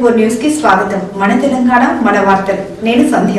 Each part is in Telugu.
ఫోర్ న్యూస్కి స్వాగతం. మన తెలంగాణ మన వార్తలు. నేను సంధ్య.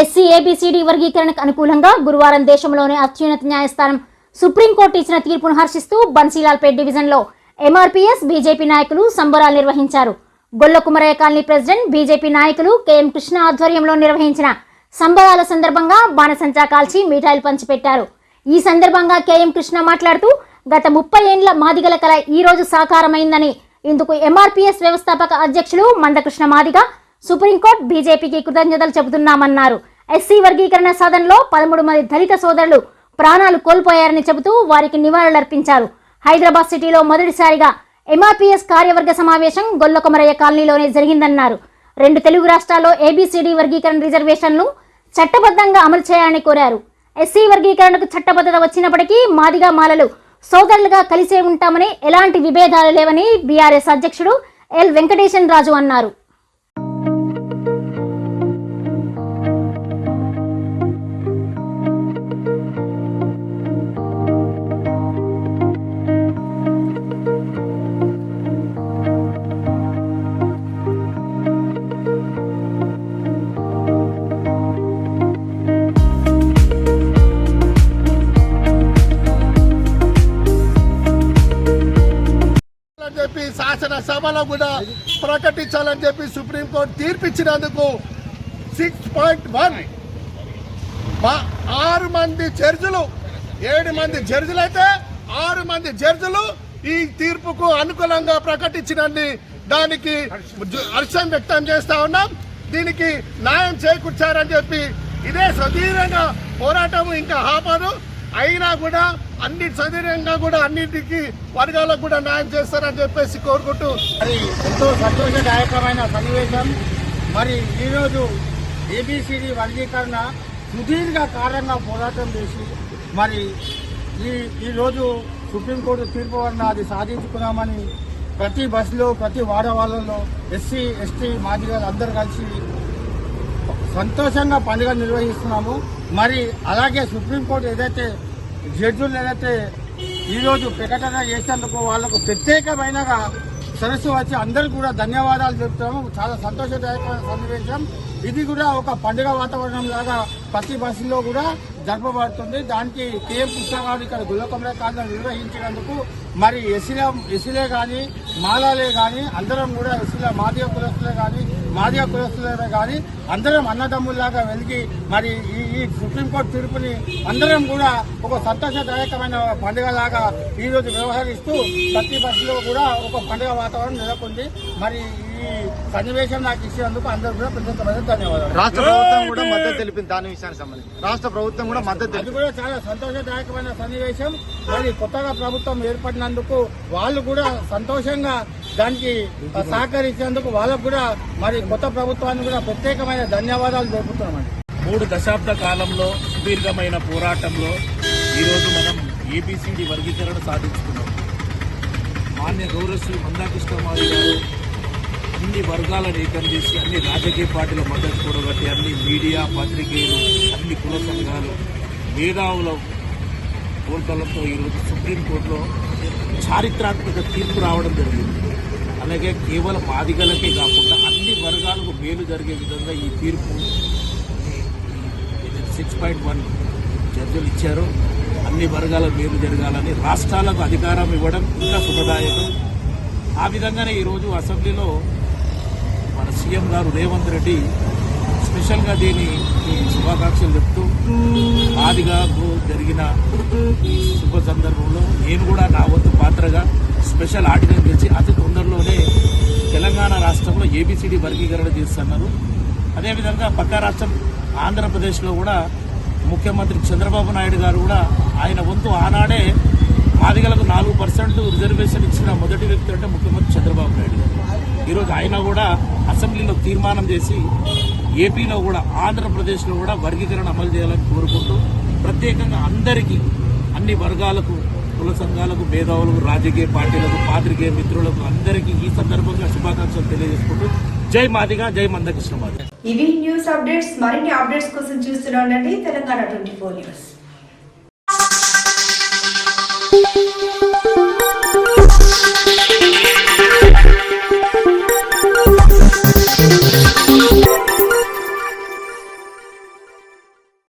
ఎస్సీ ఏబిసిడి వర్గీకరణకు అనుకూలంగా గురువారం దేశంలోనే అత్యున్నత న్యాయస్థానం సుప్రీంకోర్టు ఇచ్చిన తీర్పును హర్షిస్తూ బన్సీలాల్పేట్ డివిజన్లో ఎంఆర్పీఎస్ బీజేపీ నాయకులు సంబరాలు నిర్వహించారు. గొల్లకుమరయ్య కాలనీ ప్రెసిడెంట్ బీజేపీ నాయకులు కెఎం కృష్ణ ఆధ్వర్యంలో నిర్వహించిన సంబరాల సందర్భంగా బాణసంచా కాల్చి మిఠాయిలు పంచిపెట్టారు. ఈ సందర్భంగా కెఎం కృష్ణ మాట్లాడుతూ గత ముప్పై ఏండ్ల మాదిగల కల ఈ రోజు సాకారమైందని ఇందుకు ఎంఆర్పీఎస్ వ్యవస్థాపక అధ్యక్షులు మందకృష్ణ మాదిగ సుప్రీంకోర్టు బీజేపీకి కృతజ్ఞతలు చెబుతున్నామన్నారు. ఎస్సీ వర్గీకరణ సాధనలో పదమూడు మంది దళిత సోదరులు ప్రాణాలు కోల్పోయారని చెబుతూ వారికి నివాళులర్పించారు. హైదరాబాద్ సిటీలో మొదటిసారిగా ఎంఆర్పీఎస్ కార్యవర్గ సమావేశం గొల్లకొమరయ్య కాలనీలోనే జరిగిందన్నారు. రెండు తెలుగు రాష్ట్రాల్లో ఏబీసీడీ వర్గీకరణ రిజర్వేషన్లు చట్టబద్ధంగా అమలు చేయాలని కోరారు. ఎస్సీ వర్గీకరణకు చట్టబద్ధత వచ్చినప్పటికీ మాదిగా మాలలు సోదరులుగా కలిసే ఉంటామని ఎలాంటి విభేదాలు లేవని బీఆర్ఎస్ అధ్యక్షుడు ఎల్ వెంకటేశన్ రాజు అన్నారు. చెప్పి శాసనసభలో కూడా ప్రకటించాలని చెప్పి సుప్రీంకోర్టు తీర్పిచ్చినందుకు సిక్స్ పాయింట్ వన్ ఆరు మంది జడ్జులు ఏడు మంది జడ్జులు అయితే ఆరు మంది జడ్జులు ఈ తీర్పుకు అనుకూలంగా ప్రకటించినంది దానికి హర్షం వ్యక్తం చేస్తా ఉన్నాం. దీనికి న్యాయం చేకూర్చారని చెప్పి ఇదే సదీరంగా పోరాటం ఇంకా ఆపరు. అయినా కూడా అన్ని సదీరంగా కూడా అన్నింటికి వర్గాలకు కూడా న్యాయం చేస్తారని చెప్పేసి కోరుకుంటూ. మరి ఎంతో సంతోషదాయకమైన సన్నివేశం. మరి ఈరోజు ఏబిసిడి వర్గీకరణ సుదీర్ఘ కాలంగా పోరాటం చేసి మరి ఈ ఈరోజు సుప్రీంకోర్టు తీర్పు వలన అది సాధించుకున్నామని ప్రతి బస్సులో ప్రతి వాడవాళ్ళలో ఎస్సీ ఎస్టీ మాదిగలు అందరూ కలిసి సంతోషంగా పండుగ నిర్వహిస్తున్నాము. మరి అలాగే సుప్రీంకోర్టు ఏదైతే జడ్జులు ఏదైతే ఈరోజు ప్రకటన చేసేందుకు వాళ్ళకు ప్రత్యేకమైనగా సరస్సు వచ్చి అందరికీ కూడా ధన్యవాదాలు చెప్తాము. చాలా సంతోషదాయకమైన సన్నివేశం. ఇది కూడా ఒక పండుగ వాతావరణం లాగా ప్రతి బస్సులో కూడా జరపబడుతుంది. దానికి టీఎం పుస్తకాలు ఇక్కడ గుల్లకొమర కాలం నిర్వహించినందుకు మరి ఎసిలే ఎసిలే కానీ మాలాలే కానీ అందరం కూడా ఎస్సీల మాదిగ కులస్తులే కానీ మాదిగ కులస్తులే కానీ అందరం అన్నదమ్ముల్లాగా వెలిగి మరి ఈ ఈ సుప్రీంకోర్టు తీర్పుని అందరం కూడా ఒక సంతోషదాయకమైన పండుగలాగా ఈ రోజు వ్యవహరిస్తూ ప్రతి బస్సులో కూడా ఒక పండుగ వాతావరణం నెలకొంది. మరి ఈ సన్నివేశం నాకు ఇచ్చినందుకు అందరూ కూడా ప్రత్యేకమైన ధన్యవాదాలు. రాష్ట్ర ప్రభుత్వం కూడా మద్దతు తెలిపింది దాని విషయానికి సంబంధించి. రాష్ట్ర ప్రభుత్వం కూడా మద్దతు అది తెలిపింది. కూడా చాలా సంతోషదాయకమైన సన్నివేశం. మరి కొత్తగా ప్రభుత్వం ఏర్పడినందుకు వాళ్ళు కూడా సంతోషంగా దానికి సహకరించేందుకు వాళ్ళకు కూడా మరి కొత్త ప్రభుత్వానికి కూడా ప్రత్యేకమైన ధన్యవాదాలు తెలుపుతున్నామండి. మూడు దశాబ్ద కాలంలో సుదీర్ఘమైన పోరాటంలో ఈరోజు మనం ఏబిసిడి వర్గీకరణ సాధించుకున్నాం. మాన్య గౌరవశ్రీ మందాకృష్ణమారి గారు అన్ని వర్గాలను ఏకం చేసి అన్ని రాజకీయ పార్టీల మద్దతు కూడబట్టి అన్ని మీడియా పత్రికేయులు అన్ని కుల సంఘాలు మేధావుల కోరికలతో ఈరోజు సుప్రీంకోర్టులో చారిత్రాత్మక తీర్పు రావడం జరిగింది. అలాగే కేవలం ఆదిగలకే కాకుండా అన్ని వర్గాలకు మేలు జరిగే విధంగా ఈ తీర్పు సిక్స్ పాయింట్ వన్ జడ్జీలు ఇచ్చారు. అన్ని వర్గాల మేలు జరగాలని రాష్ట్రాలకు అధికారం ఇవ్వడం ఇంకా శుభదాయకం. ఆ విధంగానే ఈరోజు అసెంబ్లీలో మన సీఎం గారు రేవంత్ రెడ్డి స్పెషల్గా దీని శుభాకాంక్షలు చెప్తూ ఆదిగా జరిగిన ఈ శుభ సందర్భంలో నేను కూడా నా వంతు పాత్రగా స్పెషల్ ఆర్డినెన్స్ తెచ్చి అతి తొందరలోనే తెలంగాణ రాష్ట్రంలో ఏబిసిడి వర్గీకరణ చేస్తున్నారు. అదేవిధంగా పక్క రాష్ట్రం ఆంధ్రప్రదేశ్లో కూడా ముఖ్యమంత్రి చంద్రబాబు నాయుడు గారు కూడా ఆయన వంతు ఆనాడే మాదిగలకు నాలుగు పర్సెంట్ రిజర్వేషన్ ఇచ్చిన మొదటి వ్యక్తి అంటే ముఖ్యమంత్రి చంద్రబాబు నాయుడు గారు. ఈరోజు ఆయన కూడా అసెంబ్లీలో తీర్మానం చేసి ఏపీలో కూడా ఆంధ్రప్రదేశ్లో కూడా వర్గీకరణ అమలు చేయాలని కోరుకుంటూ ప్రత్యేకంగా అందరికీ అన్ని వర్గాలకు కుల సంఘాలకు మేధావులకు రాజకీయ పార్టీలకు పాత్రికేయ మిత్రులకు అందరికీ ఈ సందర్భంగా శుభాకాంక్షలు తెలియజేసుకుంటూ జై మాదిగా జై మందకృష్ణ మాదిగా. ఇవి న్యూస్ అప్డేట్స్ మరిన్ని అప్డేట్స్ కోసం చూస్తూనే ఉండండి. Telangana twenty four news.